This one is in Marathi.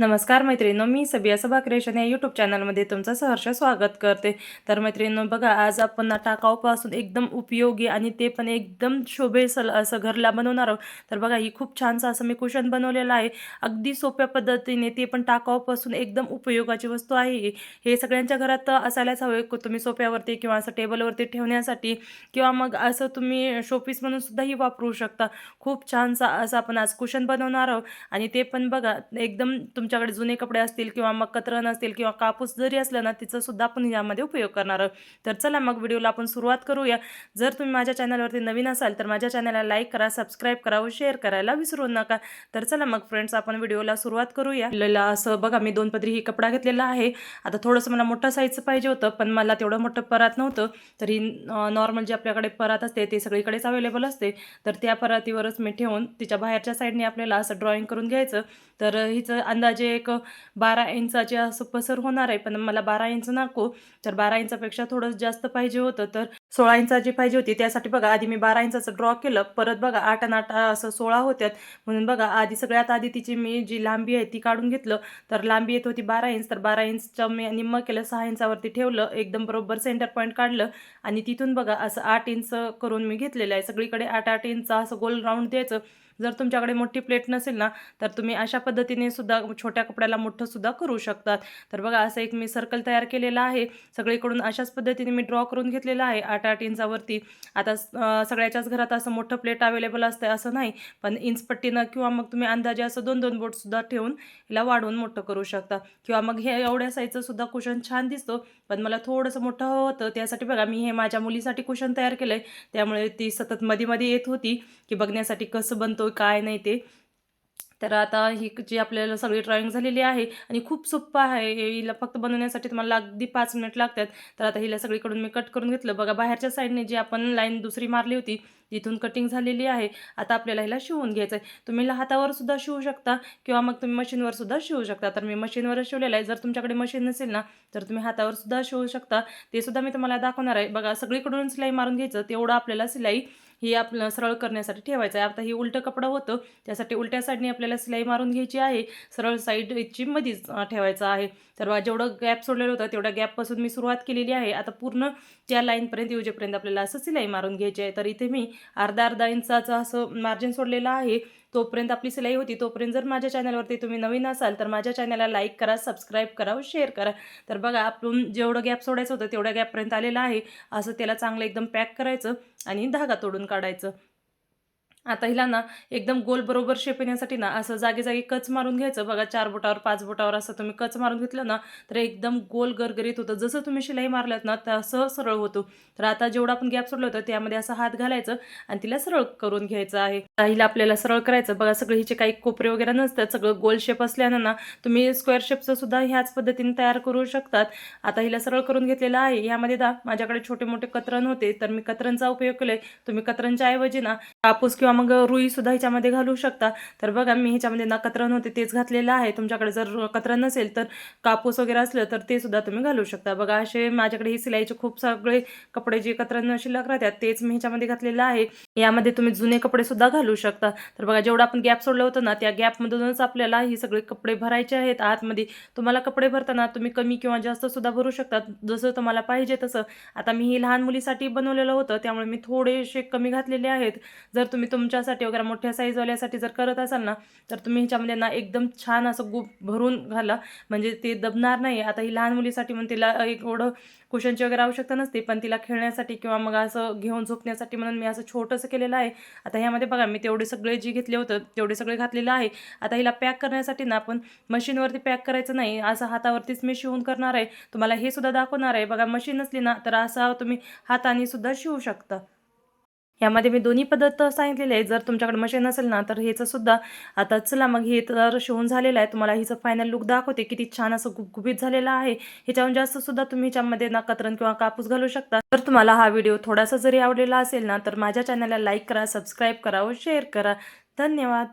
नमस्कार मैत्रिणींनो मी सबिया सभा क्रिएशन या यूट्यूब चॅनलमध्ये तुमचं सहर्ष स्वागत करते. तर मैत्रिणींनो बघा आज आपण टाकाऊपासून एकदम उपयोगी आणि ते पण एकदम शोभेसल असं घरला बनवणार आहोत. तर बघा ही खूप छानसं असं मी कुशन बनवलेलं आहे. अगदी सोप्या पद्धतीने ते पण टाकाऊपासून एकदम उपयोगाची वस्तू आहे ही. हे सगळ्यांच्या घरात असायलाच हवे. तुम्ही सोप्यावरती किंवा असं टेबलवरती ठेवण्यासाठी किंवा मग असं तुम्ही शोपीस म्हणून सुद्धाही वापरू शकता. खूप छानसा असं आपण आज कुशन बनवणार आहोत. आणि ते पण बघा एकदम तुम तुमच्याकडे जुने कपडे असतील किंवा मग कतरण असतील किंवा कापूस जरी असलं ना तिचं सुद्धा आपण यामध्ये उपयोग करणार आहोत. तर चला मग व्हिडिओला आपण सुरुवात करूया. जर तुम्ही माझ्या चॅनलवरती नवीन असाल तर माझ्या चॅनलला लाईक करा सबस्क्राईब करा व शेअर करायला विसरू नका. तर चला मग फ्रेंड्स आपण व्हिडिओला सुरुवात करूया. आपल्याला असं बघा मी दोन पदरी ही कपडा घेतलेला आहे. आता थोडंसं मला मोठं साईजचं पाहिजे होतं पण मला तेवढं मोठं परात नव्हतं. तरी नॉर्मल जे आपल्याकडे परात असते ते सगळीकडेच अवेलेबल असते. तर त्या परातीवरच मी ठेवून तिच्या बाहेरच्या साईडने आपल्याला असं ड्रॉइंग करून घ्यायचं. तर हिचं अंदाज एक बारा इंचाचे असं पसर होणार आहे. पण मला बारा इंच नको. तर बारा इंचापेक्षा थोडं जास्त पाहिजे होतं. तर सोळा इंचाची पाहिजे होती त्यासाठी बघा आधी मी बारा इंचाचं ड्रॉ केलं. परत बघा आठ आणि आठ असं सोळा होत्यात. म्हणून बघा आधी सगळ्यात आधी तिची मी जी लांबी आहे ती काढून घेतलं. तर लांबी येत होती बारा इंच तर बारा इंचचं मी निम्म केलं सहा इंचावरती ठेवलं. एकदम बरोबर सेंटर पॉईंट काढलं. आणि तिथून बघा असं आठ इंच करून मी घेतलेलं आहे. सगळीकडे आठ आठ इंच असं गोल राऊंड द्यायचं. जर तुमच्याकडे मोठी प्लेट नसेल ना तर तुम्ही अशा पद्धतीने सुद्धा छोट्या कपड्याला मोठं सुद्धा करू शकतात. तर बघा असं एक मी सर्कल तयार केलेलं आहे. सगळीकडून अशाच पद्धतीने मी ड्रॉ करून घेतलेलं आहे. आठ आठ इंचावरती आता सगळ्याच्याच घरात असं मोठं प्लेट अवेलेबल असतं असं नाही पण इंचपट्टीनं किंवा मग तुम्ही अंदाजे असं दोन दोन बोटसुद्धा ठेवून हिला वाढवून मोठं करू शकता. किंवा मग हे एवढ्या साईजचं सुद्धा कुशन छान दिसतो पण मला थोडंसं मोठं हवं होतं. त्यासाठी बघा मी हे माझ्या मुलीसाठी कुशन तयार केलं आहे त्यामुळे ती सतत मध्ये मध्ये येत होती की बघण्यासाठी कसं बनतो काय नाही ते. तर आता ही जी आपल्याला सगळी ड्रॉइंग झालेली आहे आणि खूप सोप्पं आहे हे हिला फक्त बनवण्यासाठी तुम्हाला अगदी पाच मिनिट लागतात. तर आता हिला सगळीकडून मी कट करून घेतलं. बघा बाहेरच्या साईडने जी आपण लाईन दुसरी मारली होती जिथून कटिंग झालेली आहे आता आपल्याला हिला शिवून घ्यायचं आहे तुम्ही हातावर सुद्धा शिवू शकता किंवा मग तुम्ही मशीनवर सुद्धा शिवू शकता. तर मी मशीनवरच शिवलेलं आहे. जर तुमच्याकडे मशीन नसेल ना तर तुम्ही हातावर सुद्धा शिवू शकता. ते सुद्धा मी तुम्हाला दाखवणार आहे. बघा सगळीकडून सिलाई मारून घ्यायचं तेवढं आपल्याला सिलाई ही आपलं सरळ करण्यासाठी ठेवायचं आहे. आता ही उलटं कपडं होतं. त्यासाठी उलट्या साईडने आपल्याला सिलाई मारून घ्यायची आहे. सरळ साईडची मधीच ठेवायचं आहे. तर जेवढं गॅप सोडलेलं होतं तेवढ्या गॅपपासून मी सुरुवात केलेली आहे. आता पूर्ण त्या लाईनपर्यंत येऊजेपर्यंत आपल्याला असं सिलाई मारून घ्यायची आहे. तर इथे मी अर्धा अर्धा इंचाचं असं मार्जिन सोडलेलं आहे. तोपर्यंत आपली सिलाई होती. तोपर्यंत जर माझ्या चॅनलवरती तुम्ही नवीन असाल तर माझ्या चॅनलला लाईक करा सबस्क्राईब करा व शेअर करा. तर बघा आपण जेवढं गॅप सोडायचं होतं तेवढ्या गॅपपर्यंत आलेलं आहे. असं त्याला चांगलं एकदम पॅक करायचं आणि धागा तोडून काढायचं. आता हिला ना एकदम गोल बरोबर शेप येण्यासाठी ना असं जागी जागी कच मारून घ्यायचं. बघा चार बोटावर पाच बोटावर असं तुम्ही कच मारून घेतलं ना तर एकदम गोल गरगरीत होतं. जसं तुम्ही शिलाई मारल्यात ना तसं सरळ होतो. तर आता जेवढं आपण गॅप सोडलं होतं त्यामध्ये असं हात घालायचं आणि तिला सरळ करून घ्यायचं आहे. हिला आपल्याला सरळ करायचं. बघा सगळे हिचे काही कोपरे वगैरे नसतात. सगळं गोल शेप असल्यानं ना तुम्ही स्क्वेअर शेपचं सुद्धा ह्याच पद्धतीने तयार करू शकतात. आता हिला सरळ करून घेतलेलं आहे. यामध्ये दा माझ्याकडे छोटे मोठे कतरण होते. तर मी कतरणचा उपयोग केलाय. तुम्ही कतरणच्या ऐवजी ना कापूस किंवा मग रुई सुद्धा ह्याच्यामध्ये घालू शकता. तर बघा मी ह्याच्यामध्ये ना कतरण होते तेच घातलेलं आहे. तुमच्याकडे जर कतरण नसेल तर कापूस वगैरे असलं तर ते सुद्धा तुम्ही घालू शकता. बघा असे माझ्याकडे ही सिलाईचे खूप सगळे कपडे जे कतरण शिल्लक राहतात तेच मी ह्याच्यामध्ये घातलेलं आहे. यामध्ये तुम्ही जुने कपडे सुद्धा घालू शकता. तर बघा जेवढं आपण गॅप सोडलं होतं ना त्या गॅपमधूनच आपल्याला ही सगळे कपडे भरायचे आहेत. आतमध्ये तुम्हाला कपडे भरताना तुम्ही कमी किंवा जास्त सुद्धा भरू शकता जसं तुम्हाला पाहिजे तसं. आता मी ही लहान मुलीसाठी बनवलेलं होतं त्यामुळे मी थोडेसे कमी घातलेले आहेत. जर तुम्ही तुमच्यासाठी वगैरे मोठ्या साईजवाल्यासाठी जर करत असाल ना तर तुम्ही ह्याच्यामध्ये ना एकदम छान असं गुप भरून घाला. म्हणजे ते दबणार नाही आता ही लहान मुलीसाठी म्हणून तिला एक एवढं कुशनची वगैरे आवश्यकता नसते पण तिला खेळण्यासाठी किंवा मग असं घेऊन झोपण्यासाठी म्हणून मी असं छोटंसं केलेलं आहे. आता ह्यामध्ये बघा मी तेवढे सगळे जे घेतले होतं तेवढे सगळे घातलेलं आहे. आता हिला पॅक करण्यासाठी ना आपण मशीनवरती पॅक करायचं नाही. असं हातावरतीच मी शिवून करणार आहे. तुम्हाला हे सुद्धा दाखवणार आहे. बघा मशीन नसली ना तर असं तुम्ही हाताने सुद्धा शिवू शकता. यामध्ये मी दोन्ही पद्धत सांगितलेले आहे जर तुमच्याकडे मशीन असेल ना तर ह्याचं सुद्धा आता चला मग हे तर शिवून झालेलं आहे. तुम्हाला हिचं फायनल लुक दाखवते. किती छान असं गुबगुबीत झालेलं आहे. ह्याच्याहून जास्त सुद्धा तुम्ही ह्याच्यामध्ये ना कतरण किंवा कापूस घालू शकता. तर तुम्हाला हा व्हिडिओ थोडासा जरी आवडलेला असेल ना तर माझ्या चॅनलला लाईक करा सबस्क्राईब करा व शेअर करा. धन्यवाद.